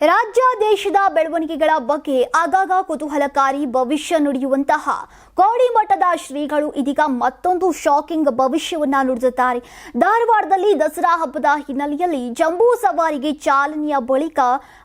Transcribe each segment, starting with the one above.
ರಾಜ್ಯ ದೇಶದ ಬೆಳವಣಿಗೆಗಳ ಬಗ್ಗೆ ಆಗಾಗ ಕುತೂಹಲಕಾರಿ ಭವಿಷ್ಯ ನುಡಿಯುವಂತಹ ಕೋಡಿಮಠದ ಶ್ರೀಗಳು ಇದೀಗ ಮತ್ತೊಂದು ಶಾಕಿಂಗ್ ಭವಿಷ್ಯವನ್ನ ನುಡಿದಿದ್ದಾರೆ. ಧಾರವಾಡದಲ್ಲಿ ದಸರಾ ಹಬ್ಬದ ಹಿನ್ನೆಲೆಯಲ್ಲಿ ಜಂಬೂ ಸವಾರಿಗೆ ಚಾಲನೆಯ ಬಳಿಕ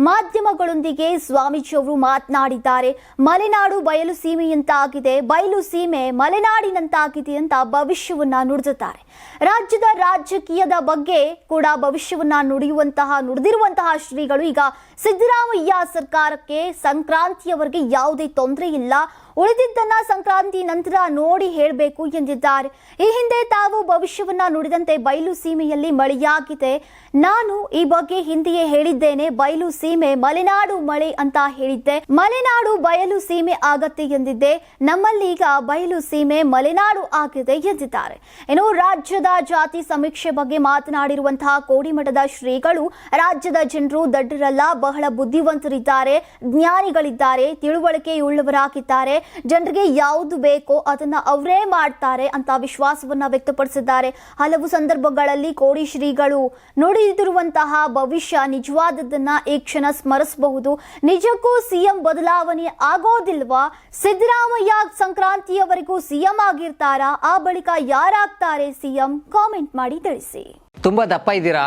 ಮಾಧ್ಯಮಗಳೊಂದಿಗೆ ಸ್ವಾಮೀಜಿ ಅವರು ಮಾತನಾಡಿದ್ದಾರೆ. ಮಲೆನಾಡು ಬಯಲು ಸೀಮೆಯಂತಾಗಿದೆ ಬಯಲು ಸೀಮೆ ಮಲೆನಾಡಿನಂತಾಗಿದೆ ಅಂತ ಭವಿಷ್ಯವನ್ನ ನುಡಿದಿದ್ದಾರೆ. ರಾಜ್ಯದ ರಾಜಕೀಯದ ಬಗ್ಗೆ ಕೂಡ ಭವಿಷ್ಯವನ್ನ ನುಡಿಯುವಂತಹ, ನುಡಿದಿರುವಂತಹ ಶ್ರೀಗಳು ಈಗ ಸಿದ್ದರಾಮಯ್ಯ ಸರ್ಕಾರಕ್ಕೆ ಸಂಕ್ರಾಂತಿಯವರೆಗೆ ಯಾವುದೇ ತೊಂದರೆ ಇಲ್ಲ. ಉಳಿದಿದ್ದನ್ನ ಸಂಕ್ರಾಂತಿ ನಂತರ ನೋಡಿ ಹೇಳಬೇಕು ಎಂದಿದ್ದಾರೆ. ಈ ಹಿಂದೆ ತಾವು ಭವಿಷ್ಯವನ್ನ ನುಡಿದಂತೆ ಬಯಲು ಸೀಮೆಯಲ್ಲಿ ಮಳೆಯಾಗಿದೆ. ನಾನು ಈ ಬಗ್ಗೆ ಹಿಂದೆಯೇ ಹೇಳಿದ್ದೇನೆ. ಬಯಲು ಸೀಮೆ ಮಲೆನಾಡು ಮಳೆ ಅಂತ ಹೇಳಿದ್ದೆ. ಮಲೆನಾಡು ಬಯಲು ಸೀಮೆ ಆಗತ್ತೆ ಎಂದಿದ್ದೆ. ನಮ್ಮಲ್ಲಿ ಈಗ ಬಯಲು ಸೀಮೆ ಮಲೆನಾಡು ಆಗಿದೆ ಎಂದಿದ್ದಾರೆ. ಇನ್ನು ರಾಜ್ಯದ ಜಾತಿ ಸಮೀಕ್ಷೆ ಬಗ್ಗೆ ಮಾತನಾಡಿರುವಂತಹ ಕೋಡಿಮಠದ ಶ್ರೀಗಳು, ರಾಜ್ಯದ ಜನರು ದಡ್ಡರಲ್ಲ ಬಹಳ ಬುದ್ಧಿವಂತರಿದ್ದಾರೆ, ಜ್ಞಾನಿಗಳಿದ್ದಾರೆ, ತಿಳುವಳಿಕೆಯುಳ್ಳವರಾಗಿದ್ದಾರೆ, ಜನರಿಗೆ ಯಾವುದು ಬೇಕೋ ಅದನ್ನ ಅವರೇ ಮಾಡ್ತಾರೆ ಅಂತ ವಿಶ್ವಾಸವನ್ನ ವ್ಯಕ್ತಪಡಿಸಿದ್ದಾರೆ. ಹಲವು ಸಂದರ್ಭಗಳಲ್ಲಿ ಕೋಡಿ ಶ್ರೀಗಳು ನುಡಿದಿರುವಂತಹ ಭವಿಷ್ಯ ನಿಜವಾದದನ್ನ ಈ ಕ್ಷಣ ಸ್ಮರಿಸಬಹುದು. ನಿಜಕ್ಕೂ ಸಿಎಂ ಬದಲಾವಣೆ ಆಗೋದಿಲ್ವಾ? ಸಿದ್ದರಾಮಯ್ಯ ಸಂಕ್ರಾಂತಿಯವರೆಗೂ ಸಿಎಂ ಆಗಿರ್ತಾರಾ? ಆ ಬಳಿಕ ಯಾರಾಗ್ತಾರೆ ಸಿಎಂ? ಕಾಮೆಂಟ್ ಮಾಡಿ ತಿಳಿಸಿ. ತುಂಬಾ ದಪ್ಪ ಇದ್ದೀರಾ?